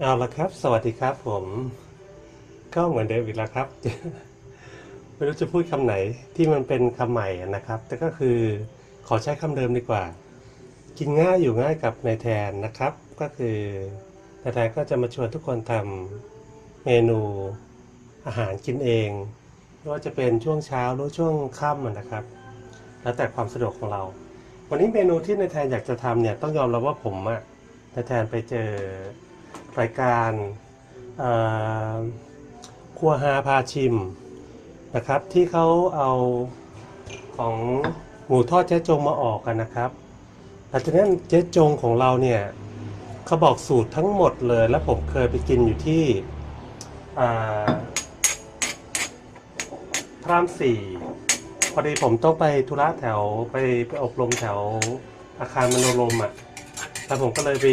เอาละครับ สวัสดีครับผมก็เหมือนเดิมอีกแล้วครับ ไม่รู้จะพูดคำไหนที่มันเป็นคำใหม่นะครับ แต่ก็คือขอใช้คำเดิมดีกว่า กินง่ายอยู่ง่ายกับนายแทนนะครับ ก็คือนายแทนก็จะมาชวนทุกคนทำเมนูอาหารกินเองไม่ว่าจะเป็นช่วงเช้าหรือช่วงค่ำนะครับ แล้วแต่ความสะดวกของเรา วันนี้เมนูที่นายแทนอยากจะทำเนี่ยต้องยอมรับว่าผมอะนายแทนไปเจอ รายการครัวฮาพาชิมนะครับ ที่เขาเอาของหมูทอดเจ๊จงมาออกกันนะครับหลังจากนั้นเจ๊จงของเราเนี่ยเขาบอกสูตรทั้งหมดเลย แล้วผมเคยไปกินอยู่ที่พระรามสี่พอดีผมต้องไปธุระแถวไปไปอบรมแถวอาคารมโนรมอะแล้วผมก็เลยไป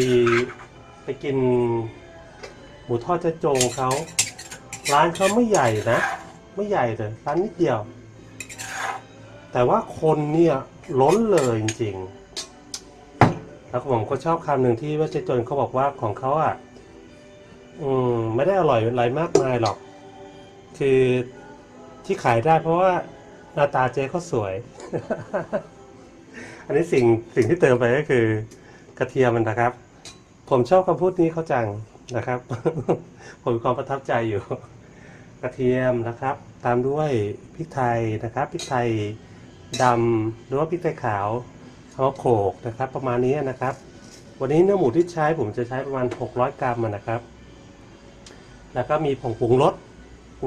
ไปกินหมูทอดเจ๊จงเขา ร้านเขาไม่ใหญ่นะ ไม่ใหญ่เลยร้านนิดเดียว แต่ว่าคนเนี่ยล้นเลยจริงๆ แล้วผมก็ชอบคำหนึ่งที่ว่าเจ๊จงเขาบอกว่าของเขาอะ อืม ไม่ได้อร่อยอะไรมากมายหรอก คือที่ขายได้เพราะว่าหน้าตาเจ๊เขาสวย อันนี้สิ่งสิ่งที่เติมไปก็คือกระเทียมมันนะครับ ผมชอบคำพูดนี้เขาจังนะครับ ผมมีความประทับใจอยู่ กระเทียมนะครับ ตามด้วยพริกไทยนะครับพริกไทยดำหรือว่าพริกไทยขาวเอามโขกนะครับ ประมาณนี้นะครับ วันนี้เนื้อหมูที่ใช้ผมจะใช้ประมาณ 600 กรัมนะครับ แล้วก็มีผงปรุงรส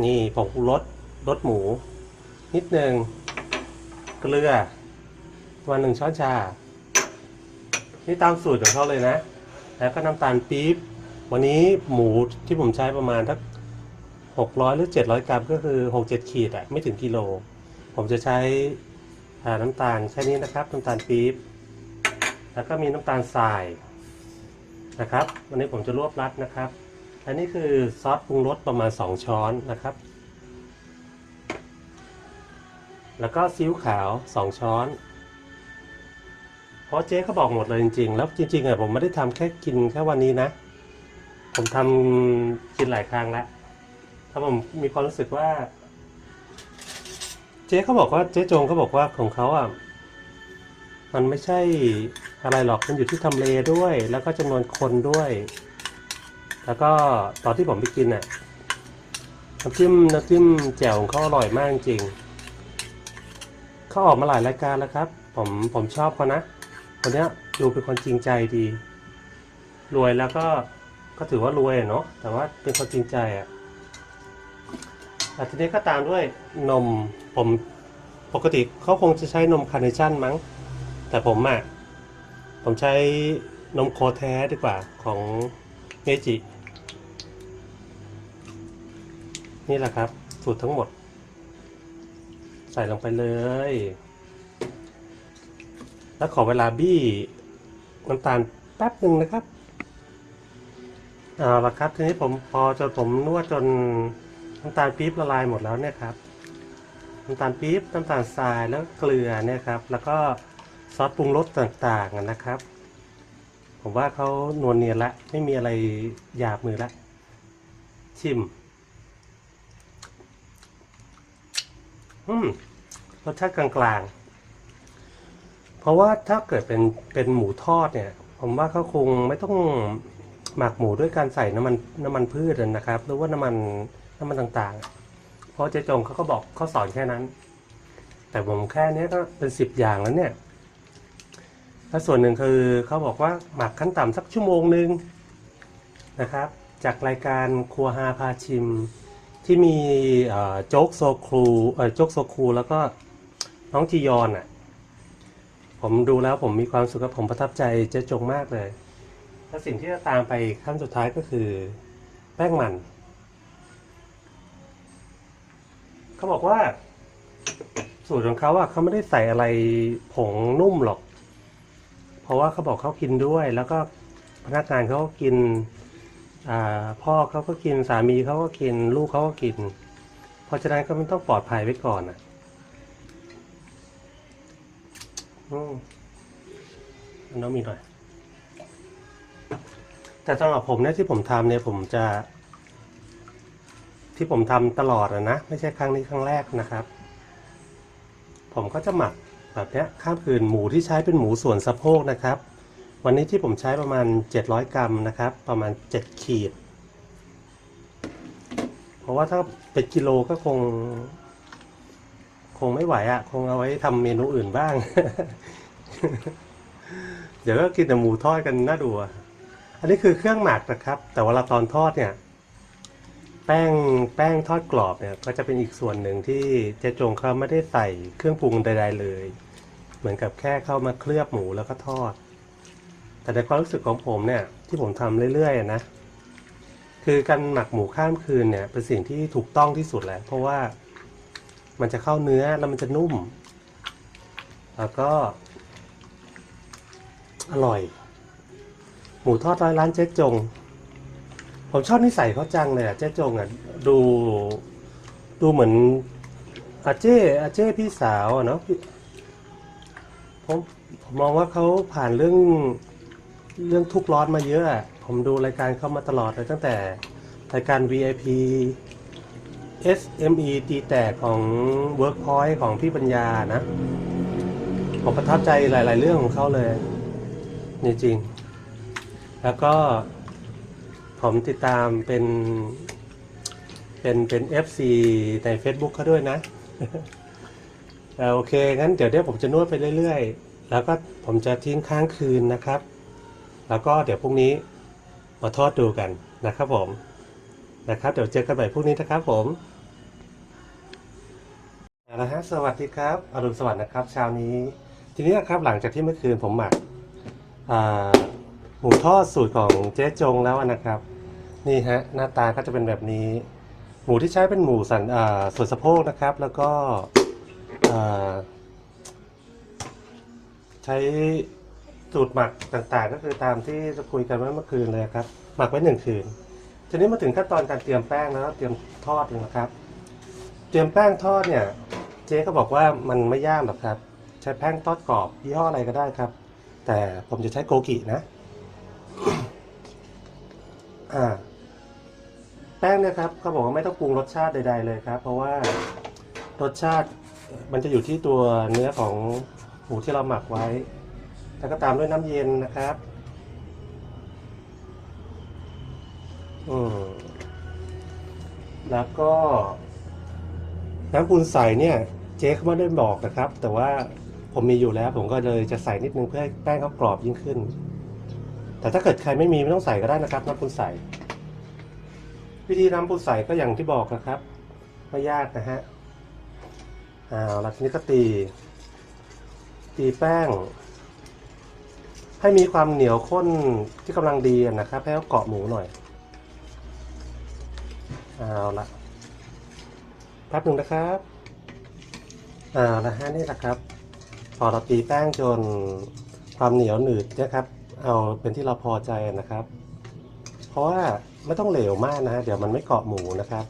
นี่ผงปรุงรสรสหมู นิดหนึ่งเกลือประมาณหนึ่งช้อนชา นี่ตามสูตรของเขาเลยนะ แล้วก็น้ำตาลปี๊บ วันนี้หมูที่ผมใช้ประมาณทักหกร้อยหรือเจ็ดร้อยกรัมก็คือหกเจ็ดขีดอะไม่ถึงกิโล ผมจะใช้น้ำตาลแค่นี้นะครับ น้ำตาลปี๊บ แล้วก็มีน้ำตาลทรายนะครับ วันนี้ผมจะรวบรัดนะครับ อันนี้คือซอสปรุงรสประมาณสองช้อนนะครับ แล้วก็ซีอิ๊วขาวสองช้อน เพราะเจ๊เขาบอกหมดเลยจริง ๆ แล้วจริงๆอะผมไม่ได้ทำแค่กินแค่วันนี้นะ ผมทำกินหลายครั้งแล้วถ้าผมมีความรู้สึกว่า เจ๊เขาบอกว่าเจ๊จงเขาบอกว่าของเขาอะมันไม่ใช่อะไรหรอกมันอยู่ที่ทำเลด้วย แล้วก็จำนวนคนด้วย แล้วก็ตอนที่ผมไปกินอะน้ำจิ้มน้ำจิ้มแจ่วของเขาอร่อยมากจริงเขาออกมาหลายรายการแล้วครับ ผมผมชอบเขานะ คนเนี้ยดูเป็นคนจริงใจดี รวยแล้วก็ก็ถือว่ารวยเนาะแต่ว่าเป็นคนจริงใจอะ่ะทีนี้ก็ตามด้วยนมผมปกติเขาคงจะใช้นมคาร์เนชั่นมั้ง แต่ผมอะ่ะผมใช้นมโคแท้ดีกว่าของเมจิ นี่แหละครับ สูตรทั้งหมด ใส่ลงไปเลย แล้วขอเวลาบี้น้ำตาลแป๊บหนึ่งนะครับเอาละครับทีนี้ผมพอจนผมนวดจนน้ำตาลปี๊บละลายหมดแล้วเนี่ยครับน้ำตาลปี๊บน้ำตาลทรายแล้วเกลือเนี่ยครับ แล้วก็ซอสปรุงรสต่างๆนะครับ ผมว่าเขานวลเนียนละไม่มีอะไรหยาบมือละ ชิมอืมรสชาติกลางๆ เพราะว่าถ้าเกิดเป็นเป็นหมูทอดเนี่ย ผมว่าเขาคงไม่ต้องหมักหมูด้วยการใส่น้ำมันน้ำมันพืชนะครับ หรือว่าน้ำมันน้ำมันต่างๆ เพราะเจ๊จงเขาก็บอกเขาสอนแค่นั้น แต่ผมแค่เนี้ยก็เป็นสิบอย่างแล้วเนี่ยแล้วส่วนหนึ่งคือเขาบอกว่าหมักขั้นต่ำสักชั่วโมงหนึ่งนะครับ จากรายการครัวฮาพาชิม ที่มีโจ๊กโซครูเออโจ๊กโซครูแล้วก็น้องจียอนอะ ผมดูแล้วผมมีความสุขกับผมประทับใจเจ๊จงมากเลย แล้วสิ่งที่จะตามไปขั้นสุดท้ายก็คือแป้งมัน เขาบอกว่า สูตรของเขาอะเขาไม่ได้ใส่อะไรผงนุ่มหรอก เพราะว่าเขาบอกเขากินด้วย แล้วก็พนักงานเขาก็กินพ่อเขาก็กินสามีเขาก็กิน ลูกเขาก็กิน เพราะฉะนั้นก็มันต้องปลอดภัยไว้ก่อนอะ อืมอันน้องมีหน่อย แต่สำหรับผมเนี่ยที่ผมทำเนี่ยผมจะ ที่ผมทำตลอดอะนะ ไม่ใช่ครั้งนี้ครั้งแรกนะครับ ผมก็จะหมักแบบเนี้ยข้ามคืนหมูที่ใช้เป็นหมูส่วนสะโพกนะครับ วันนี้ที่ผมใช้ประมาณ 700 กรัมนะครับ ประมาณ 7 ขีด เพราะว่าถ้าเป็นกิโลก็คง คงไม่ไหวอะ่ะ คงเอาไว้ทำเมนูอื่นบ้าง เดี๋ยวก็กินแต่หมูทอดกันน่าดูอะอันนี้คือเครื่องหมักนะครับ แต่เวลาตอนทอดเนี่ย แป้งแป้งทอดกรอบเนี่ย ก็จะเป็นอีกส่วนหนึ่งที่เจ๊จงเขาไม่ได้ใส่เครื่องปรุงใด ๆ เลย เหมือนกับแค่เข้ามาเคลือบหมูแล้วก็ทอด แต่ในความรู้สึกของผมเนี่ย ที่ผมทำเรื่อยๆนะคือการหมักหมูข้ามคืนเนี่ยเป็นสิ่งที่ถูกต้องที่สุดแหละเพราะว่า มันจะเข้าเนื้อแล้วมันจะนุ่ม แล้วก็ อร่อย หมูทอดร้อยร้านเจ๊จง ผมชอบนิสัยเขาจังเลยอะเจ๊จงอะดูดูเหมือนอาเจ้อาเจ้พี่สาวอะเนาะผมผมมองว่าเขาผ่านเรื่องเรื่องทุกข์ร้อนมาเยอะอะผมดูรายการเขามาตลอดเลยตั้งแต่รายการ VIP SME ตีแตกของ Workpoint ของพี่ปัญญานะ ผมประทับใจหลาย ๆ เรื่องของเขาเลยจริงๆแล้วก็ผมติดตามเป็นเป็นเป็น FC ใน Facebook เขาด้วยนะโอเค งั้นเดี๋ยวเดี๋ยวผมจะนวดไปเรื่อย ๆ แล้วก็ผมจะทิ้งค้างคืนนะครับ แล้วก็เดี๋ยวพรุ่งนี้มาทอดดูกันนะครับผม นะครับ เดี๋ยวเจอกันใหม่พรุ่งนี้นะครับผมเอาละฮะสวัสดีครับอรุณสวัสดิ์นะครับเช้านี้ ทีนี้นะครับหลังจากที่เมื่อคืนผมหมักหมูทอดสูตรของเจ๊จงแล้วนะครับ นี่ฮะหน้าตาก็จะเป็นแบบนี้ หมูที่ใช้เป็นหมูสันส่วนสะโพกนะครับ แล้วก็ใช้สูตรหมักต่างๆ ก็คือตามที่จะคุยกันเมื่อคืนเลยครับ หมักไว้หนึ่งคืน ทีนี้มาถึงขั้นตอนการเตรียมแป้งแล้วเตรียมทอดนะครับ เตรียมแป้งทอดเนี่ย เจ๊ก็บอกว่ามันไม่ยากหรอกครับ ใช้แป้งทอดกรอบยี่ห้ออะไรก็ได้ครับ แต่ผมจะใช้โกกินะอ่าแป้งเนี่ยครับเขาบอกว่าไม่ต้องปรุงรสชาติใด ๆเลยครับ เพราะว่ารสชาติมันจะอยู่ที่ตัวเนื้อของหมูที่เราหมักไว้ แล้วก็ตามด้วยน้ำเย็นนะครับ อืมแล้วก็น้ำปูนใสเนี่ย เจ๊เขาไม่ได้บอกนะครับ แต่ว่าผมมีอยู่แล้ว ผมก็เลยจะใส่นิดนึงเพื่อให้แป้งเขากรอบยิ่งขึ้น แต่ถ้าเกิดใครไม่มีไม่ต้องใส่ก็ได้นะครับน้ำปูนใส วิธีน้ำปูนใสก็อย่างที่บอกนะครับไม่ยากนะฮะเอาละทีนี้ก็ตี ตีแป้ง ให้มีความเหนียวข้นที่กำลังดีนะครับ ให้เขาเกาะหมูหน่อย เอาละแป๊บหนึ่งนะครับเอาละฮะนี่แหละครับพอเราตีแป้งจนความเหนียวหนืดนะครับ เอาเป็นที่เราพอใจนะครับ เพราะว่าไม่ต้องเหลวมากนะเดี๋ยวมันไม่เกาะหมูนะครับ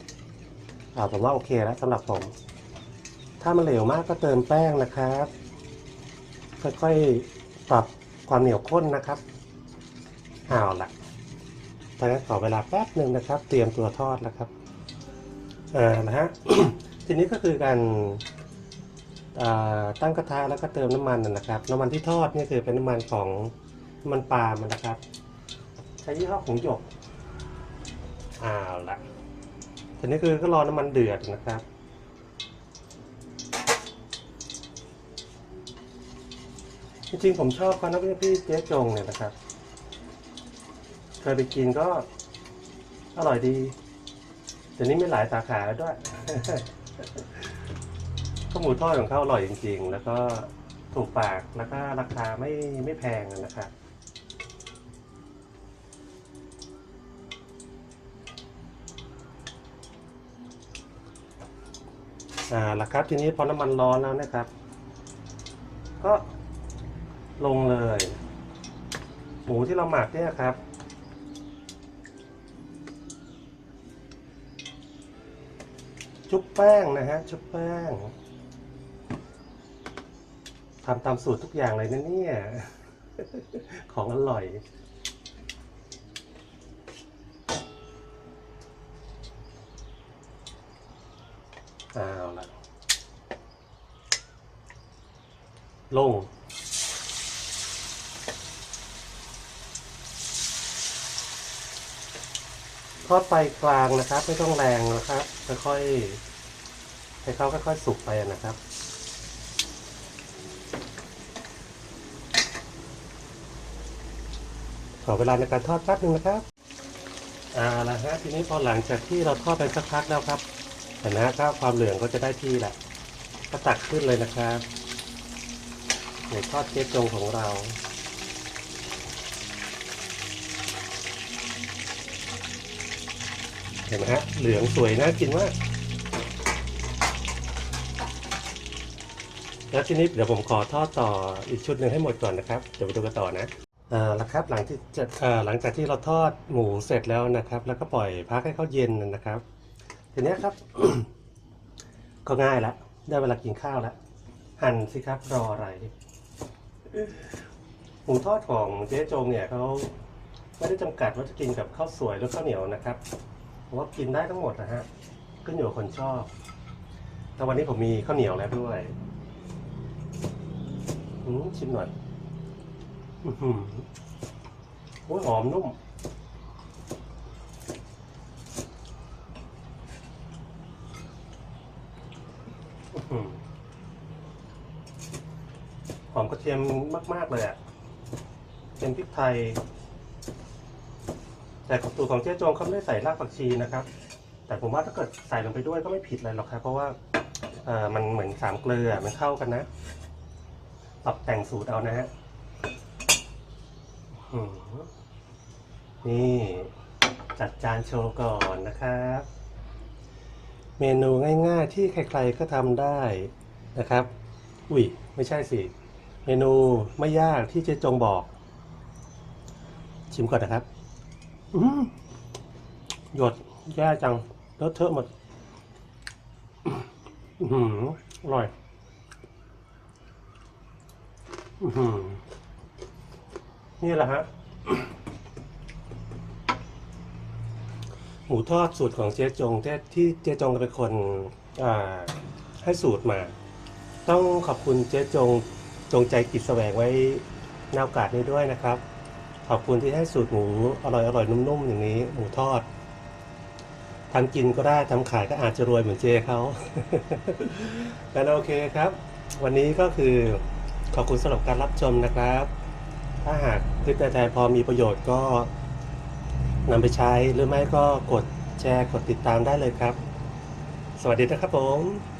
อ่าผมว่าโอเคแล้วสำหรับผม ถ้ามันเหลวมากก็เติมแป้งนะครับ ค่อยๆปรับความเหนียวข้นนะครับเอาละตอนนี้นขอเวลาแป๊บหนึ่งนะครับ เตรียมตัวทอดแล้วครับ อ่านะฮะ ทีนี้ก็คือการตั้งกระทะแล้วก็เติมน้ำมันนะครับ น้ำมันที่ทอดนี่คือเป็นน้ำมันของน้ำมันปาล์มนะครับ ใช้ยี่ห้อของหยกอ้าวละทีนี้คือก็รอน้ำมันเดือดนะครับจริงๆผมชอบเขานะพี่พี่เจ๊จงเนี่ยนะครับเคยไปกินก็อร่อยดี เดี๋ยวนี้มีหลายสาขาแล้วด้วย ข้าวหมูทอดของเขาอร่อยจริง ๆ แล้วก็ถูกปาก แล้วก็ราคาไม่ไม่แพงนะครับอ่าละครับ ทีนี้พอน้ำมันร้อนแล้วนะครับ ก็ลงเลย หมูที่เราหมักเนี่ยครับ ชุบแป้งนะฮะ ชุบแป้งทำตามสูตรทุกอย่างเลยนะเนี่ย ของอร่อยอ้าละลง ทอดไฟกลางนะครับ ไม่ต้องแรงนะครับค่อยๆให้เขาค่อยๆสุกไปนะครับขอเวลาในการทอดแป๊บนึงนะครับอ่าละฮะทีนี้พอหลังจากที่เราทอดไปสักพักแล้วครับเห็นนะก็ความเหลืองก็จะได้ที่แหละก็ตักขึ้นเลยนะครับในทอดเจ๊จงของเรา ห็นไหมฮะเหลืองสวยน่ากินมาก แล้วทีนี้เดี๋ยวผมขอทอดต่ออีกชุดหนึ่งให้หมดก่อนนะครับ เดี๋ยวไปดูกันต่อนะอ่าแล้วครับหลังที่จะอ่าหลังจากที่เราทอดหมูเสร็จแล้วนะครับ แล้วก็ปล่อยพักให้เขาเย็นนะครับ ทีนี้ครับ ก็ง่ายล้วได้เวลากินข้าวแล้วหั่นสิครับรออะไรหมูทอดของเจ๊จงเนี่ยเขาไม่ได้จำกัดว่าจะกินกับข้าวสวยหรือข้าวเหนียวนะครับ ผมว่ากินได้ทั้งหมดนะฮะขึ้นอยู่กับคนชอบแต่วันนี้ผมมีข้าวเหนียวแล้วด้วยอืมชิมหน่อยอือหือโอ้ยหอมนุ่มอือหือหอมกระเทียมมาก ๆ เลยอะ่ะ เป็นพริกไทย แต่ของสูตรของเจ๊จงเขาไม่ได้ใส่รากผักชีนะครับ แต่ผมว่าถ้าเกิดใส่ลงไปด้วยก็ไม่ผิดอะไรหรอกครับ เพราะว่าเออมันเหมือนสามเกลือมันเข้ากันนะปรับแต่งสูตรเอานะฮะนี่จัดจานโชว์ก่อนนะครับ เมนูง่ายๆที่ใครๆก็ทำได้นะครับ อุ้ยไม่ใช่สิ เมนูไม่ยากที่เจ๊จงบอก ชิมก่อนนะครับ หยดแย่จังเลอะเทอะหมดอือหือร่อยอือหือนี่แหละฮะ หมูทอดสูตรของเจ๊จงที่เจ๊จงเป็นคนให้สูตรมา ต้องขอบคุณเจ๊จงจงใจกิจแสวงไว้นโอกาสนี้ด้วยนะครับ ขอบคุณที่ให้สูตรหมูอร่อยอร่อยนุ่มๆอย่างนี้ หมูทอดทำกินก็ได้ทำขายก็อาจจะรวยเหมือนเจเขางั้นโอเคครับ วันนี้ก็คือขอบคุณสำหรับการรับชมนะครับ ถ้าหากคลิปใดๆพอมีประโยชน์ก็นำไปใช้หรือไม่ก็กดแชร์กดติดตามได้เลยครับ สวัสดีนะครับผม